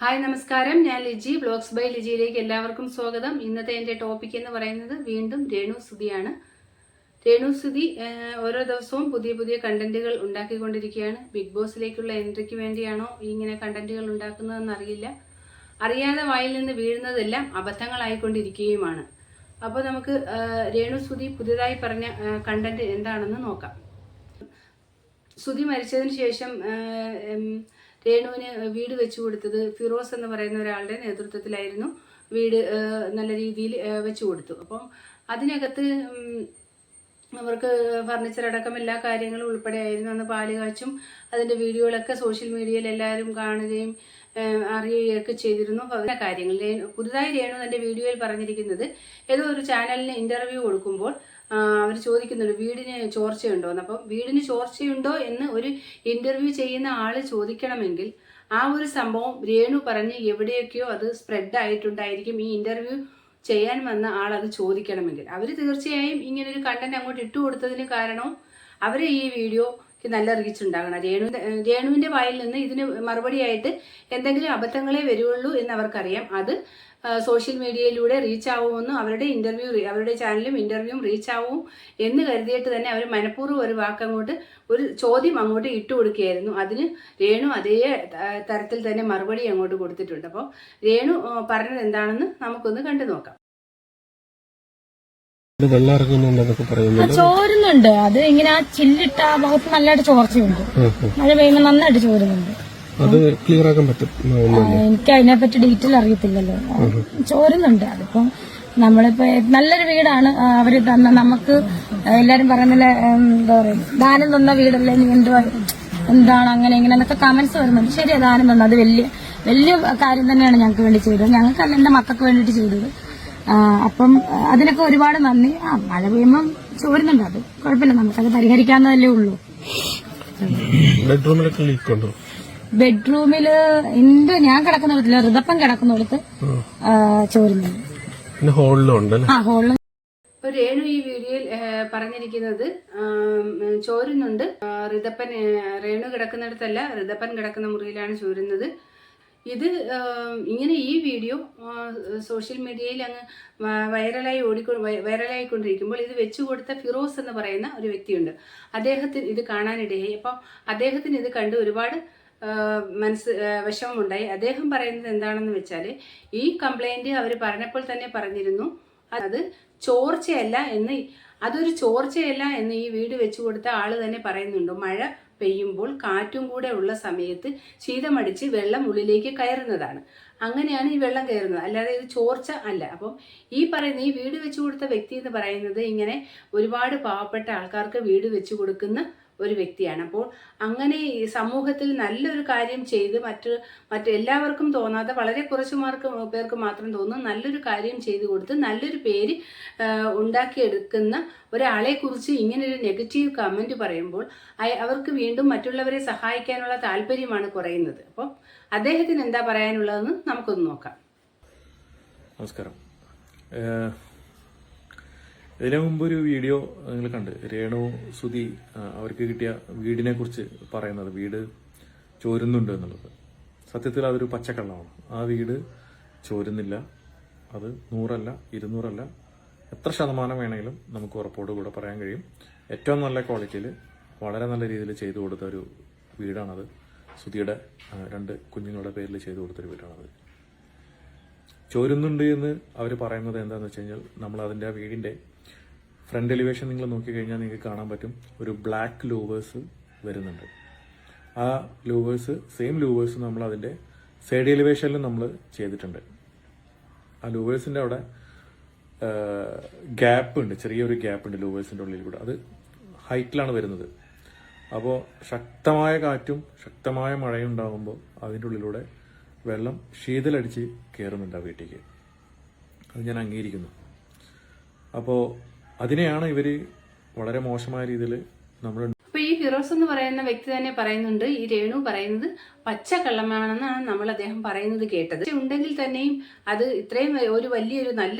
Hi നമസ്കാരം. ഞാൻ Liji. Blogs by ലിജിയിലേക്ക് എല്ലാവർക്കും സ്വാഗതം. ഇന്നത്തെ എന്റെ ടോപ്പിക് എന്ന് പറയുന്നത് വീണ്ടും രേണു സുധിയാണ്. രേണു സുധി ഓരോ ദിവസവും പുതിയ പുതിയ കണ്ടന്റുകൾ ഉണ്ടാക്കിക്കൊണ്ടിരിക്കുകയാണ്. ബിഗ് ബോസിലേക്കുള്ള എൻട്രിക്ക് വേണ്ടിയാണോ ഇങ്ങനെ കണ്ടന്റുകൾ ഉണ്ടാക്കുന്നതെന്ന് അറിയില്ല. അറിയാതെ വായിൽ നിന്ന് വീഴുന്നതെല്ലാം അബദ്ധങ്ങളായിക്കൊണ്ടിരിക്കുകയുമാണ്. അപ്പോൾ നമുക്ക് രേണു സുധി പുതിയതായി പറഞ്ഞ കണ്ടന്റ് എന്താണെന്ന് നോക്കാം. സുധി മരിച്ചതിന് ശേഷം രേണുവിന് വീട് വെച്ചു കൊടുത്തത് ഫിറോസ് എന്ന് പറയുന്ന ഒരാളുടെ നേതൃത്വത്തിലായിരുന്നു വീട് നല്ല രീതിയിൽ വെച്ചു കൊടുത്തു. അപ്പം അതിനകത്ത് അവർക്ക് ഫർണിച്ചർ അടക്കം എല്ലാ കാര്യങ്ങളും ഉൾപ്പെടെയായിരുന്നു അന്ന് പാൽ കാച്ചും അതിന്റെ വീഡിയോകളൊക്കെ സോഷ്യൽ മീഡിയയിൽ എല്ലാവരും കാണുകയും അറിയുകയും അറിയുകയൊക്കെ ചെയ്തിരുന്നു. പല കാര്യങ്ങൾ. പുതുതായി രേണു തന്റെ വീഡിയോയിൽ പറഞ്ഞിരിക്കുന്നത് ഏതോ ഒരു ചാനലിന് ഇന്റർവ്യൂ കൊടുക്കുമ്പോൾ അവർ ചോദിക്കുന്നുണ്ട് വീടിന് ചോർച്ചയുണ്ടോ? എന്ന്. വീടിന് ചോർച്ചയുണ്ടോ എന്ന് ഒരു ഇന്റർവ്യൂ ചെയ്യുന്ന ആൾ ചോദിക്കണമെങ്കിൽ ആ ഒരു സംഭവം രേണു പറഞ്ഞ് എവിടെയൊക്കെയോ അത് സ്പ്രെഡ് ആയിട്ടുണ്ടായിരിക്കും. ഈ ഇന്റർവ്യൂ ചെയ്യാൻ വന്ന ആൾ അത് ചോദിക്കണമെങ്കിൽ. അവർ തീർച്ചയായും ഇങ്ങനൊരു കണ്ടന്റ് അങ്ങോട്ട് ഇട്ടു കൊടുത്തതിന് കാരണം അവർ ഈ വീഡിയോക്ക് നല്ല റീച്ച് ഉണ്ടാകണം. രേണു രേണുവിന്റെ വായിൽ നിന്ന് ഇതിന് മറുപടിയായിട്ട് എന്തെങ്കിലും അബദ്ധങ്ങളെ വരുള്ളൂ എന്ന് അവർക്കറിയാം. അത് സോഷ്യൽ മീഡിയയിലൂടെ റീച്ച് ആവുമെന്നും അവരുടെ ഇന്റർവ്യൂ അവരുടെ ചാനലും ഇന്റർവ്യൂവും റീച്ച് ആവും എന്ന് കരുതിയിട്ട് തന്നെ അവർ മനഃപൂർവം ഒരു വാക്കങ്ങോട്ട് ഒരു ചോദ്യം അങ്ങോട്ട് ഇട്ടു കൊടുക്കുകയായിരുന്നു. അതിന് രേണു അതേ തരത്തിൽ തന്നെ മറുപടി അങ്ങോട്ട് കൊടുത്തിട്ടുണ്ട്. അപ്പോൾ രേണു പറഞ്ഞത് എന്താണെന്ന് നമുക്കൊന്ന് കണ്ടു നോക്കാം. ചോരുന്നുണ്ട്. അത് ഇങ്ങനെ ആ ചില്ലിട്ട ആ ഭാഗത്ത് നല്ലതായിട്ട് ചോർച്ചയുണ്ട്. മഴ പെയ്യുമ്പോൾ നന്നായിട്ട് ചോരുന്നുണ്ട്. അത് ക്ലിയർ ആക്കാൻ പറ്റും. എനിക്ക് അതിനെപ്പറ്റി ഡീറ്റെയിൽ അറിയത്തില്ലല്ലോ. ചോരുന്നുണ്ട്. അതിപ്പം നമ്മളിപ്പോ നല്ലൊരു വീടാണ്. അവർ തന്ന നമുക്ക് എല്ലാരും പറയുന്നില്ല എന്താ പറയാ ദാനം തന്ന വീടല്ലേ? നീ എന്തുവാ എന്താണ് അങ്ങനെ ഇങ്ങനെ എന്നൊക്കെ കമന്റ്സ് വരുന്നുണ്ട്. ശരിയാ ദാനം തന്ന. അത് വലിയ വലിയ കാര്യം തന്നെയാണ് ഞങ്ങൾക്ക് വേണ്ടി ചെയ്തത്. ഞങ്ങൾക്കല്ല എന്റെ മക്കൾക്ക് വേണ്ടിയിട്ട് ചെയ്തത്. അപ്പം അതിനൊക്കെ ഒരുപാട് നന്ദി. ആ മഴ പെയ്യുമ്പം ചോരുന്നുണ്ട് അത്. കുഴപ്പമില്ല നമുക്കത് പരിഹരിക്കാവുന്നതല്ലേ ഉള്ളൂ. ബെഡ്റൂമിലൊക്കെ ലീക്ക് ഉണ്ടോ? ബെഡ്റൂമിൽ എന്റെ ഞാൻ കിടക്കുന്നിടത്തില്ല ഋതപ്പം കിടക്കുന്നിടത്ത് കിടക്കുന്ന ചോരുന്നുണ്ട് പിന്നെ ഹോളിലുണ്ട് അല്ലേ? ആ ഇപ്പൊ രേണു ഈ വീഡിയോയിൽ പറഞ്ഞിരിക്കുന്നത് ചോരുന്നുണ്ട്. ഋതപ്പൻ രേണു കിടക്കുന്നിടത്തല്ല ഋതപ്പൻ കിടക്കുന്ന മുറിയിലാണ് ചോരുന്നത്. ഇത് ഇങ്ങനെ ഈ വീഡിയോ സോഷ്യൽ മീഡിയയിൽ അങ്ങ് വൈറലായി ഓടിക്കൊ വൈറലായിക്കൊണ്ടിരിക്കുമ്പോൾ ഇത് വെച്ചു കൊടുത്ത ഫിറോസ് എന്ന് പറയുന്ന ഒരു വ്യക്തിയുണ്ട്. അദ്ദേഹത്തിന് ഇത് കാണാനിടയായി. അപ്പം അദ്ദേഹത്തിന് ഇത് കണ്ട് ഒരുപാട് മനസ്സ് വിഷമമുണ്ടായി. അദ്ദേഹം പറയുന്നത് എന്താണെന്ന് വെച്ചാൽ ഈ കംപ്ലൈന്റ് അവർ പറഞ്ഞപ്പോൾ തന്നെ പറഞ്ഞിരുന്നു. അത് ചോർച്ചയല്ല എന്ന് അതൊരു ചോർച്ചയല്ല എന്ന് ഈ വീട് വെച്ചു കൊടുത്ത ആൾ തന്നെ പറയുന്നുണ്ട്. മഴ പെയ്യുമ്പോൾ കാറ്റും കൂടെ ഉള്ള സമയത്ത് ശീതമടിച്ച് വെള്ളം ഉള്ളിലേക്ക് കയറുന്നതാണ്. അങ്ങനെയാണ് ഈ വെള്ളം കയറുന്നത്. അല്ലാതെ ഇത് ചോർച്ച അല്ല. അപ്പം ഈ പറയുന്ന ഈ വീട് വെച്ചു കൊടുത്ത വ്യക്തി എന്ന് പറയുന്നത് ഇങ്ങനെ ഒരുപാട് പാവപ്പെട്ട ആൾക്കാർക്ക് വീട് വെച്ചു കൊടുക്കുന്ന ഒരു വ്യക്തിയാണ്. അപ്പോൾ അങ്ങനെ ഈ സമൂഹത്തിൽ നല്ലൊരു കാര്യം ചെയ്ത് മറ്റ് മറ്റെല്ലാവർക്കും തോന്നാതെ വളരെ കുറച്ച് മാർക്ക് പേർക്ക് മാത്രം തോന്നുന്ന നല്ലൊരു കാര്യം ചെയ്തു കൊടുത്ത് നല്ലൊരു പേര് ഉണ്ടാക്കിയെടുക്കുന്ന ഒരാളെ കുറിച്ച് ഇങ്ങനൊരു നെഗറ്റീവ് കമന്റ് പറയുമ്പോൾ അവർക്ക് വീണ്ടും മറ്റുള്ളവരെ സഹായിക്കാനുള്ള താല്പര്യമാണ് കുറയുന്നത്. അപ്പോൾ അദ്ദേഹത്തിന് എന്താ പറയാനുള്ളതെന്ന് നമുക്കൊന്ന് നോക്കാം. നമസ്കാരം. ഇതിനു മുമ്പ് ഒരു വീഡിയോ നിങ്ങൾ കണ്ട്. രേണു സുധി അവർക്ക് കിട്ടിയ വീടിനെ കുറിച്ച് പറയുന്നത്. വീട് ചോരുന്നുണ്ട് എന്നുള്ളത്. സത്യത്തിൽ അതൊരു പച്ചക്കള്ളമാണ്. ആ വീട് ചോരുന്നില്ല. അത് നൂറല്ല ഇരുന്നൂറല്ല. എത്ര ശതമാനം വേണമെങ്കിലും നമുക്ക് ഉറപ്പോട് കൂടെ പറയാൻ കഴിയും. ഏറ്റവും നല്ല ക്വാളിറ്റിയിൽ വളരെ നല്ല രീതിയിൽ ചെയ്തു കൊടുത്ത ഒരു വീടാണത്. സുധിയുടെ ആ, രണ്ട് കുഞ്ഞുങ്ങളുടെ പേരിൽ ചെയ്തു കൊടുത്തൊരു വീടാണത്. ചോരുന്നുണ്ട് എന്ന് അവർ പറയുന്നത് എന്താണെന്ന് വെച്ച് കഴിഞ്ഞാൽ നമ്മൾ അതിന്റെ ആ വീടിന്റെ ഫ്രണ്ട് എലിവേഷൻ നിങ്ങൾ നോക്കിക്കഴിഞ്ഞാൽ നിങ്ങൾക്ക് കാണാൻ പറ്റും. ഒരു ബ്ലാക്ക് ലൂവേഴ്സ് വരുന്നുണ്ട്. ആ ലൂവേഴ്സ് സെയിം ലൂവേഴ്സ് നമ്മൾ അതിന്റെ സൈഡ് എലിവേഷനിലും നമ്മൾ ചെയ്തിട്ടുണ്ട്. ആ ലൂവേഴ്സിന്റെ അവിടെ ഗ്യാപ്പ് ഉണ്ട്. ചെറിയൊരു ഗ്യാപ്പ് ഉണ്ട് ലൂവേഴ്സിന്റെ ഉള്ളിൽ കൂടെ. അത് ഹൈറ്റിലാണ് വരുന്നത്. അപ്പോൾ ശക്തമായ കാറ്റും ശക്തമായ മഴയും ഉണ്ടാകുമ്പോൾ അതിന്റെ ഉള്ളിലൂടെ വെള്ളം ശീതലടിച്ച് കയറുന്നുണ്ട് ആ വീട്ടിലേക്ക്. അത് ഞാൻ അംഗീകരിക്കുന്നു. അപ്പോൾ അതിനെയാണ് ഇവർ വളരെ മോശമായ രീതിയിൽ നമ്മൾ അപ്പൊ ഈ ഫിറോസ് എന്ന് പറയുന്ന വ്യക്തി തന്നെ പറയുന്നുണ്ട് ഈ രേണു പറയുന്നത് പച്ച കള്ളമാണെന്നാണ് നമ്മൾ അദ്ദേഹം പറയുന്നത് കേട്ടത്. ഉണ്ടെങ്കിൽ തന്നെയും അത് ഇത്രയും ഒരു വലിയൊരു നല്ല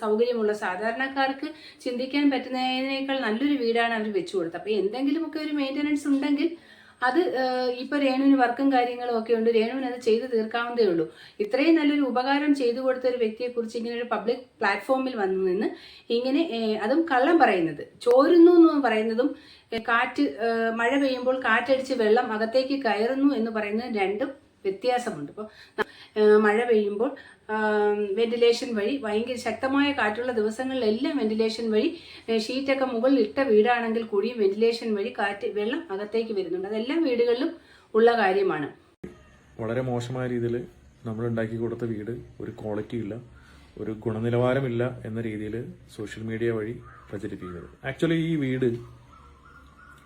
സൗകര്യമുള്ള സാധാരണക്കാർക്ക് ചിന്തിക്കാൻ പറ്റുന്നതിനേക്കാൾ നല്ലൊരു വീടാണ് അവർ വെച്ചു കൊടുത്തത്. അപ്പൊ എന്തെങ്കിലുമൊക്കെ ഒരു മെയിന്റനൻസ് ഉണ്ടെങ്കിൽ അത് ഇപ്പോൾ ഇപ്പൊ രേണുവിന് വർക്കും കാര്യങ്ങളും ഒക്കെ ഉണ്ട്. രേണുവിന് അത് ചെയ്തു തീർക്കാവുന്നതേ ഉള്ളൂ. ഇത്രയും നല്ലൊരു ഉപകാരം ചെയ്തു കൊടുത്ത ഒരു വ്യക്തിയെ കുറിച്ച് ഇങ്ങനെ ഒരു പബ്ലിക് പ്ലാറ്റ്ഫോമിൽ വന്നു നിന്ന് ഇങ്ങനെ അതും കള്ളം പറയുന്നത്. ചോരുന്നു എന്ന് പറയുന്നതും കാറ്റ് മഴ പെയ്യുമ്പോൾ കാറ്റടിച്ച് വെള്ളം അകത്തേക്ക് കയറുന്നു എന്ന് പറയുന്നത് രണ്ടും വ്യത്യാസമുണ്ട്. ഇപ്പോൾ മഴ പെയ്യുമ്പോൾ വെന്റിലേഷൻ വഴി ഭയങ്കര ശക്തമായ കാറ്റുള്ള ദിവസങ്ങളിലെല്ലാം വെന്റിലേഷൻ വഴി ഷീറ്റൊക്കെ മുകളിൽ ഇട്ട വീടാണെങ്കിൽ കൂടിയും വെന്റിലേഷൻ വഴി കാറ്റ് വെള്ളം അകത്തേക്ക് വരുന്നുണ്ട്. അതെല്ലാം വീടുകളിലും ഉള്ള കാര്യമാണ്. വളരെ മോശമായ രീതിയിൽ നമ്മൾ ഉണ്ടാക്കി കൊടുത്ത വീട് ഒരു ക്വാളിറ്റി ഇല്ല ഒരു ഗുണനിലവാരമില്ല എന്ന രീതിയിൽ സോഷ്യൽ മീഡിയ വഴി പ്രചരിപ്പിക്കുന്നത്. ആക്ച്വലി ഈ വീട്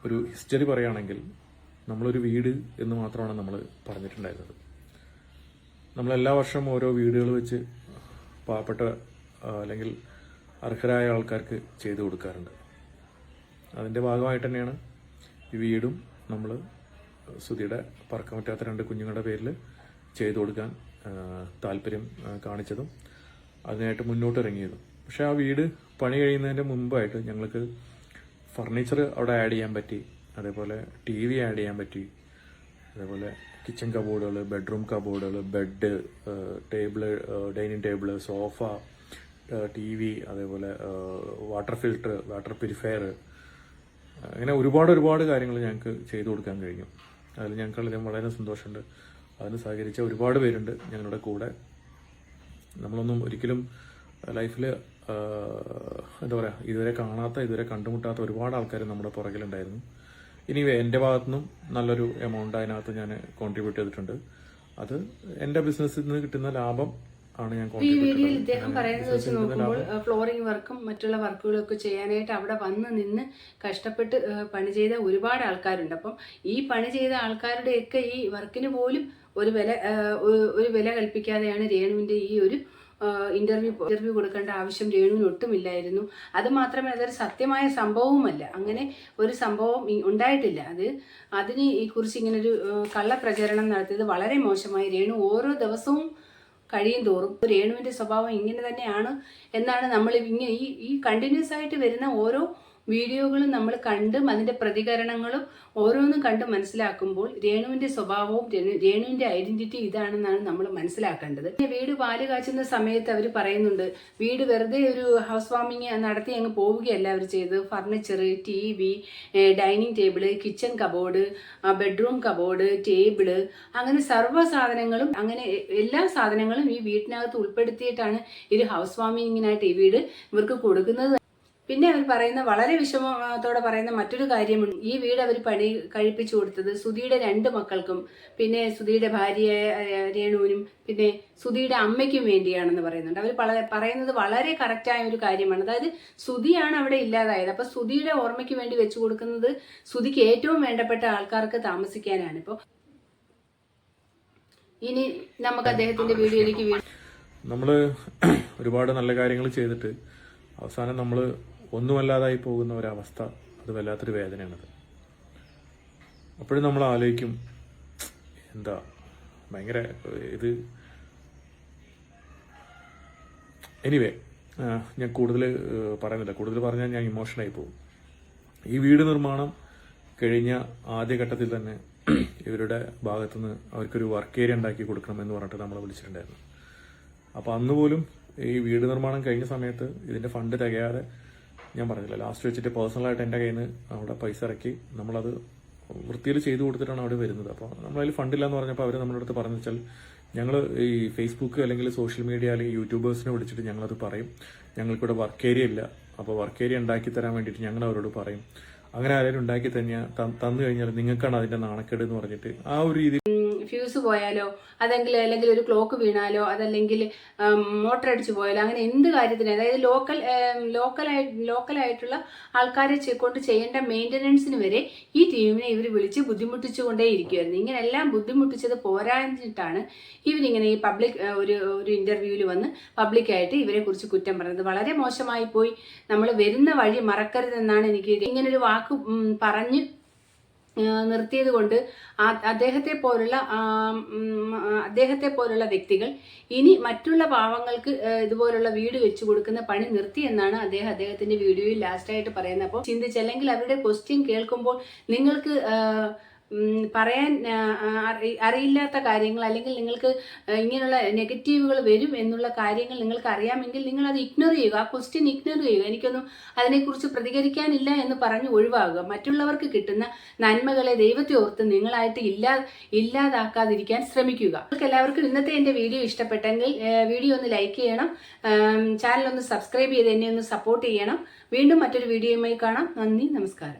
ഒരു ഹിസ്റ്ററി പറയുകയാണെങ്കിൽ നമ്മളൊരു വീട് എന്ന് മാത്രമാണ് നമ്മൾ പറഞ്ഞിട്ടുണ്ടായിരുന്നത്. നമ്മൾ എല്ലാ വർഷവും ഓരോ വീടുകൾ വെച്ച് പാവപ്പെട്ട അല്ലെങ്കിൽ അർഹരായ ആൾക്കാർക്ക് ചെയ്തു കൊടുക്കാറുണ്ട്. അതിന്റെ ഭാഗമായിട്ട് തന്നെയാണ് ഈ വീടും നമ്മൾ സുധിയുടെ പറക്കാൻ പറ്റാത്ത രണ്ട് കുഞ്ഞുങ്ങളുടെ പേരിൽ ചെയ്തു കൊടുക്കാൻ താല്പര്യം കാണിച്ചതും അതിനായിട്ട് മുന്നോട്ട് ഇറങ്ങിയതും പക്ഷേ ആ വീട് പണി കഴിയുന്നതിന്റെ മുമ്പായിട്ട് ഞങ്ങൾക്ക് ഫർണിച്ചർ അവിടെ ആഡ് ചെയ്യാൻ പറ്റി. അതേപോലെ ടി വി ആഡ് ചെയ്യാൻ പറ്റി. അതേപോലെ കിച്ചൺ കബോർഡുകൾ bedroom കബോർഡുകൾ bed table dining table sofa T V അതേപോലെ വാട്ടർ ഫിൽട്ടർ വാട്ടർ പ്യൂരിഫയർ അങ്ങനെ ഒരുപാട് ഒരുപാട് കാര്യങ്ങൾ ഞങ്ങൾക്ക് ചെയ്തു കൊടുക്കാൻ കഴിഞ്ഞു. അതിൽ ഞങ്ങൾക്ക് വളരെ സന്തോഷമുണ്ട്. അതിന് സഹകരിച്ച ഒരുപാട് പേരുണ്ട് ഞങ്ങളുടെ കൂടെ. നമ്മളൊന്നും ഒരിക്കലും ലൈഫിൽ എന്താ പറയുക ഇതുവരെ കാണാത്ത ഇതുവരെ കണ്ടുമുട്ടാത്ത ഒരുപാട് ആൾക്കാർ നമ്മുടെ പുറകിലുണ്ടായിരുന്നു. ഇനി എന്റെ ഭാഗത്തുനിന്നും നല്ലൊരു എമൗണ്ട് അതിനകത്ത് ഞാൻ കോൺട്രിബ്യൂട്ട് ചെയ്തിട്ടുണ്ട്. അത് എന്റെ ബിസിനസ്സിൽ നിന്ന് കിട്ടുന്ന ലാഭം ആണ് ഞാൻ ഈ കോൺട്രിബ്യൂട്ട് വീഡിയോയിൽ ഇദ്ദേഹം പറയുന്നത് വെച്ച് നോക്കുമ്പോൾ ഫ്ലോറിംഗ് വർക്കും മറ്റുള്ള വർക്കുകളും ഒക്കെ ചെയ്യാനായിട്ട് അവിടെ വന്ന് നിന്ന് കഷ്ടപ്പെട്ട് പണി ചെയ്ത ഒരുപാട് ആൾക്കാരുണ്ട്. അപ്പം ഈ പണി ചെയ്ത ആൾക്കാരുടെയൊക്കെ ഈ വർക്കിന് പോലും ഒരു വില ഒരു- ഒരു വില കൽപ്പിക്കാതെയാണ് രേണുവിന്റെ ഈ ഒരു ഇന്റർവ്യൂ ഇന്റർവ്യൂ കൊടുക്കേണ്ട ആവശ്യം രേണുവിന് ഒട്ടുമില്ലായിരുന്നു. അത് മാത്രമേ അതൊരു സത്യമായ സംഭവവുമല്ല. അങ്ങനെ ഒരു സംഭവം ഉണ്ടായിട്ടില്ല. അത് അതിന് കുറിച്ച് ഇങ്ങനെ ഒരു കള്ളപ്രചരണം നടത്തിയത് വളരെ മോശമായി. രേണു ഓരോ ദിവസവും കഴിയും തോറും. രേണുവിന്റെ സ്വഭാവം ഇങ്ങനെ തന്നെയാണ് എന്നാണ് നമ്മൾ ഇങ്ങനെ ഈ ഈ കണ്ടിന്യൂസ് ആയിട്ട് വരുന്ന ഓരോ വീഡിയോകളും നമ്മൾ കണ്ടും അതിന്റെ പ്രതികരണങ്ങളും ഓരോന്നും കണ്ട് മനസ്സിലാക്കുമ്പോൾ രേണുവിന്റെ സ്വഭാവവും രേണുവിന്റെ ഐഡന്റിറ്റി ഇതാണെന്നാണ് നമ്മൾ മനസ്സിലാക്കേണ്ടത്. പിന്നെ വീട് പാൽ കാച്ചുന്ന സമയത്ത് അവർ പറയുന്നുണ്ട് വീട് വെറുതെ ഒരു ഹൗസ് വാമിങ് നടത്തി അങ്ങ് പോവുകയല്ല അവർ ചെയ്തത്. Furniture T V dining table kitchen cupboard bedroom cupboard table അങ്ങനെ സർവ സാധനങ്ങളും അങ്ങനെ എല്ലാ സാധനങ്ങളും ഈ വീട്ടിനകത്ത് ഉൾപ്പെടുത്തിയിട്ടാണ് ഇത് ഹൗസ് വാമിങ്ങിനായിട്ട് ഈ വീട് ഇവർക്ക് കൊടുക്കുന്നത്. പിന്നെ അവർ പറയുന്ന വളരെ വിഷമത്തോടെ പറയുന്ന മറ്റൊരു കാര്യമുണ്ട്. ഈ വീട് അവർ പണി കഴിപ്പിച്ചു കൊടുത്തത് സുധിയുടെ രണ്ട് മക്കൾക്കും പിന്നെ സുധിയുടെ ഭാര്യ രേണുവിനും പിന്നെ സുധിയുടെ അമ്മയ്ക്കും വേണ്ടിയാണെന്ന് പറയുന്നുണ്ട്. അവർ പറയുന്നത് വളരെ കറക്റ്റായ ഒരു കാര്യമാണ്. അതായത് സുധിയാണ് അവിടെ ഇല്ലാതായത്. അപ്പൊ സുധിയുടെ ഓർമ്മയ്ക്ക് വേണ്ടി വെച്ചു കൊടുക്കുന്നത് സുധിക്ക് ഏറ്റവും വേണ്ടപ്പെട്ട ആൾക്കാർക്ക് താമസിക്കാനാണ്. ഇപ്പോൾ ഇനി നമുക്ക് അദ്ദേഹത്തിന്റെ വീഡിയോയിലേക്ക് നമ്മൾ ഒരുപാട് നല്ല കാര്യങ്ങൾ ചെയ്തിട്ട് അവസാനം നമ്മൾ ഒന്നുമല്ലാതായി പോകുന്ന ഒരവസ്ഥ അത് വല്ലാത്തൊരു വേദനയാണത്. അപ്പോഴും നമ്മൾ ആലോചിക്കും എന്താ ഭയങ്കര ഇത് എനിവേ ഞാൻ കൂടുതൽ പറയുന്നില്ല. കൂടുതൽ പറഞ്ഞാൽ ഞാൻ ഇമോഷണലായി പോകും. ഈ വീട് നിർമ്മാണം കഴിഞ്ഞ ആദ്യഘട്ടത്തിൽ തന്നെ ഇവരുടെ ഭാഗത്തുനിന്ന് അവർക്കൊരു വർക്ക് ഏരിയ ഉണ്ടാക്കി കൊടുക്കണം എന്ന് പറഞ്ഞിട്ട് നമ്മളെ വിളിച്ചിട്ടുണ്ടായിരുന്നു. അപ്പോൾ അന്ന് പോലും ഈ വീട് നിർമ്മാണം കഴിഞ്ഞ സമയത്ത് ഇതിന്റെ ഫണ്ട് തികയാതെ ഞാൻ പറഞ്ഞില്ല ലാസ്റ്റ് വെച്ചിട്ട് പേഴ്സണലായിട്ട് എന്റെ കയ്യിൽ നിന്ന് അവിടെ പൈസ ഇറക്കി നമ്മളത് വൃത്തിയിൽ ചെയ്തു കൊടുത്തിട്ടാണ് അവിടെ വരുന്നത്. അപ്പോൾ നമ്മളതിൽ ഫണ്ടില്ല എന്ന് പറഞ്ഞപ്പോൾ അവർ നമ്മുടെ അടുത്ത് പറഞ്ഞു വെച്ചാൽ ഞങ്ങൾ ഈ ഫേസ്ബുക്ക് അല്ലെങ്കിൽ സോഷ്യൽ മീഡിയ അല്ലെങ്കിൽ യൂട്യൂബേഴ്സിനെ വിളിച്ചിട്ട് ഞങ്ങളത് പറയും. ഞങ്ങൾക്കിവിടെ വർക്ക് ഏരിയ ഇല്ല. അപ്പോൾ വർക്ക് ഏരിയ ഉണ്ടാക്കി തരാൻ വേണ്ടിയിട്ട് ഞങ്ങൾ അവരോട് പറയും. അങ്ങനെ ആരെങ്കിലും ഉണ്ടാക്കി തന്നെയാ തന്നു കഴിഞ്ഞാൽ നിങ്ങൾക്കാണ് അതിന്റെ നാണക്കേട് എന്ന് പറഞ്ഞിട്ട് ആ ഒരു രീതി ഫ്യൂസ് പോയാലോ അതെങ്കിൽ അല്ലെങ്കിൽ ഒരു ക്ലോക്ക് വീണാലോ അതല്ലെങ്കിൽ മോട്ടർ അടിച്ചു പോയാലോ അങ്ങനെ എന്ത് കാര്യത്തിന് അതായത് ലോക്കൽ ലോക്കലായി ലോക്കലായിട്ടുള്ള ആൾക്കാരെ കൊണ്ട് ചെയ്യേണ്ട മെയിന്റനൻസിന് വരെ ഈ ടീമിനെ ഇവർ വിളിച്ച് ബുദ്ധിമുട്ടിച്ചുകൊണ്ടേ ഇരിക്കുമായിരുന്നു ഇങ്ങനെല്ലാം ബുദ്ധിമുട്ടിച്ചത് പോരാഞ്ഞിട്ടാണ് ഇവരിങ്ങനെ ഈ പബ്ലിക് ഒരു ഒരു ഇന്റർവ്യൂവിൽ വന്ന് പബ്ലിക്കായിട്ട് ഇവരെ കുറിച്ച് കുറ്റം പറഞ്ഞത്. വളരെ മോശമായി പോയി. നമ്മൾ വരുന്ന വഴി മറക്കരുതെന്നാണ് എനിക്ക് ഇങ്ങനൊരു വാക്ക് പറഞ്ഞ് നിർത്തിയത് കൊണ്ട് അദ്ദേഹത്തെ പോലുള്ള അദ്ദേഹത്തെ പോലുള്ള വ്യക്തികൾ ഇനി മറ്റുള്ള പാവങ്ങൾക്ക് ഇതുപോലുള്ള വീട് വെച്ചു കൊടുക്കുന്ന പണി നിർത്തി എന്നാണ് അദ്ദേഹം അദ്ദേഹത്തിന്റെ വീഡിയോയിൽ ലാസ്റ്റായിട്ട് പറയുന്നത്. അപ്പോൾ ചിന്തിച്ചല്ലെങ്കിൽ അവരുടെ ക്വസ്റ്റ്യൻ കേൾക്കുമ്പോൾ നിങ്ങൾക്ക് പറയാൻ അറിയില്ലാത്ത കാര്യങ്ങൾ അല്ലെങ്കിൽ നിങ്ങൾക്ക് ഇങ്ങനെയുള്ള നെഗറ്റീവുകൾ വരും എന്നുള്ള കാര്യങ്ങൾ നിങ്ങൾക്ക് അറിയാമെങ്കിൽ നിങ്ങൾ അത് ഇഗ്നോർ ചെയ്യുക. ആ ക്വസ്റ്റ്യൻ ഇഗ്നോർ ചെയ്യുക. എനിക്കൊന്നും അതിനെക്കുറിച്ച് പ്രതികരിക്കാനില്ല എന്ന് പറഞ്ഞ് ഒഴിവാകുക. മറ്റുള്ളവർക്ക് കിട്ടുന്ന നന്മകളെ ദൈവത്തെ ഓർത്ത് നിങ്ങളായിട്ട് ഇല്ലാ ഇല്ലാതാക്കാതിരിക്കാൻ ശ്രമിക്കുക. നിങ്ങൾക്ക് എല്ലാവർക്കും ഇന്നത്തെ എന്റെ വീഡിയോ ഇഷ്ടപ്പെട്ടെങ്കിൽ വീഡിയോ ഒന്ന് ലൈക്ക് ചെയ്യണം. ചാനൽ ഒന്ന് സബ്സ്ക്രൈബ് ചെയ്ത് എന്നെ ഒന്ന് സപ്പോർട്ട് ചെയ്യണം. വീണ്ടും മറ്റൊരു വീഡിയോയുമായി കാണാം. നന്ദി നമസ്കാരം.